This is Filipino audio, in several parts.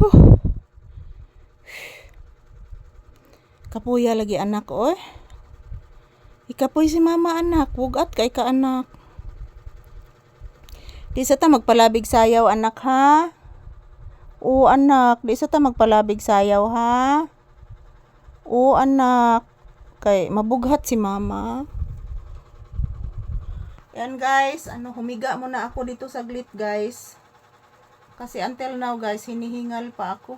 Huh. Kapuya lagi anak oy. Ikapoy si mama anak, wugat kay ka anak. Di sa ta magpalabig sayaw anak ha. Oo anak, di sa ta magpalabig sayaw ha. Oo anak, kay mabughat si mama. Yan guys, ano humiga muna ako dito saglit guys. Kasi until now guys, hinihingal pa ako.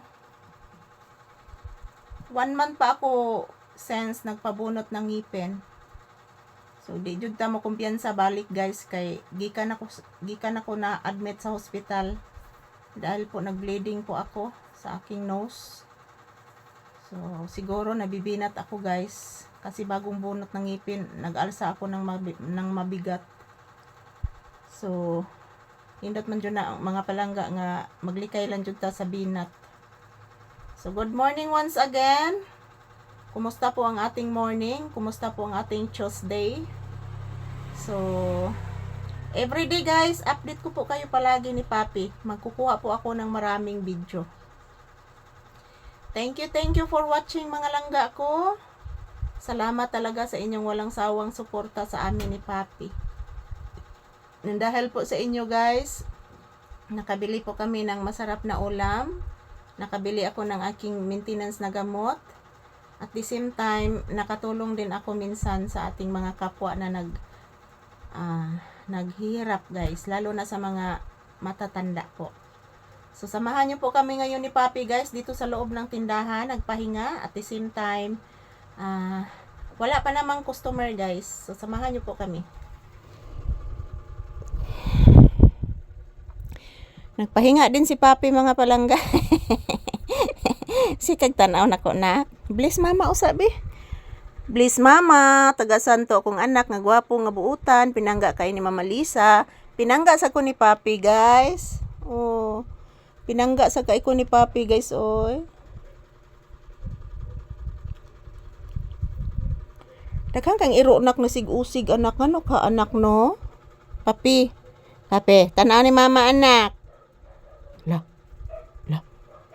One month pa ako since nagpabunot ng ngipin. So di jud ta mo kumpiyansa balik guys kay gikan ako gikan ako na admit sa hospital dahil po nag-bleeding po ako sa aking nose. So siguro nabibinat ako guys kasi bagong bunot ng ngipin nag-alsa ako ng, mabi- ng mabigat. So hindot man jud na mga palangga nga maglikay lang jud ta sa binat. So good morning once again. Kumusta po ang ating morning? Kumusta po ang ating Tuesday? So, everyday guys, update ko po kayo palagi ni Papi. Magkukuha po ako ng maraming video. Thank you, thank you for watching mga langga ko. Salamat talaga sa inyong walang sawang suporta sa amin ni Papi. Dahil po sa inyo guys, nakabili po kami ng masarap na ulam. Nakabili ako ng aking maintenance na gamot. At the same time, nakatulong din ako minsan sa ating mga kapwa na nag ah, naghihirap guys, lalo na sa mga matatanda po. So samahan niyo po kami ngayon ni Papi guys dito sa loob ng tindahan, nagpahinga at the same time ah, wala pa namang customer guys. So samahan niyo po kami. Nagpahinga din si Papi mga palangga. si kag tanaw nako na. Bless mama usabi. Bless mama, taga santo akong anak nga gwapo nga buutan, pinangga kay ni Mama Lisa. Pinangga sa ko ni Papi, guys. Oh. Pinangga sa kay ko ni Papi, guys, oy. Daghang kang irunak na sig-usig anak ano ka anak no? Papi. Papi, tanaw ni mama anak.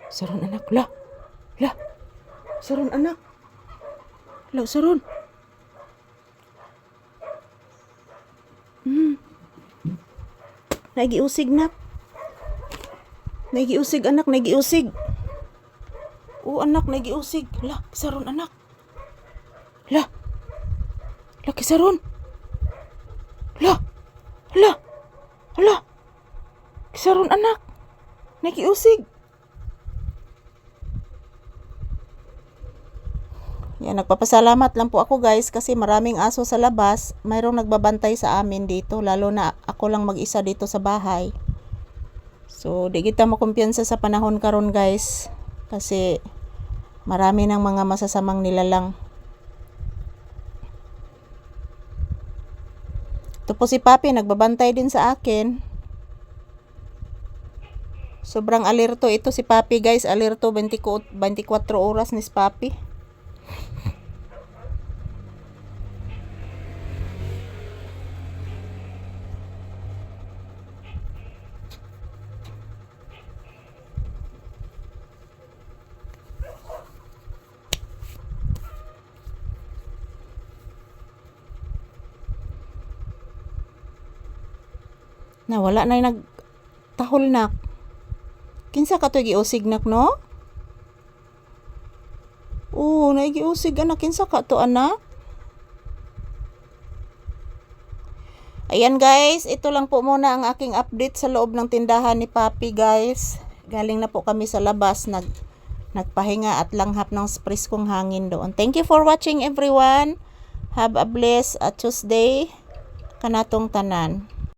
Saron anak, la. La. Saron anak. La, saron. Hmm. Nagiusig nak. Nagiusig anak, nagiusig. O anak, nagiusig. La, saron anak. La. La, kisaron. La. La. La. Kisaron anak. Nagiusig. Yan, nagpapasalamat lang po ako guys kasi maraming aso sa labas. Mayroong nagbabantay sa amin dito, lalo na ako lang mag-isa dito sa bahay. So, di kita makumpiyansa sa panahon karon guys. Kasi marami ng mga masasamang nilalang. Ito po si Papi, nagbabantay din sa akin. Sobrang alerto ito si Papi guys. Alerto 24, 24 oras ni Papi. Na wala na nagtahol nak. Kinsa ka to giusig nak no? Oo, naigiusig anak kinsa ka to anak? Ayan guys, ito lang po muna ang aking update sa loob ng tindahan ni Papi guys. Galing na po kami sa labas, nag nagpahinga at langhap ng kong hangin doon. Thank you for watching everyone. Have a blessed Tuesday kanatong tanan.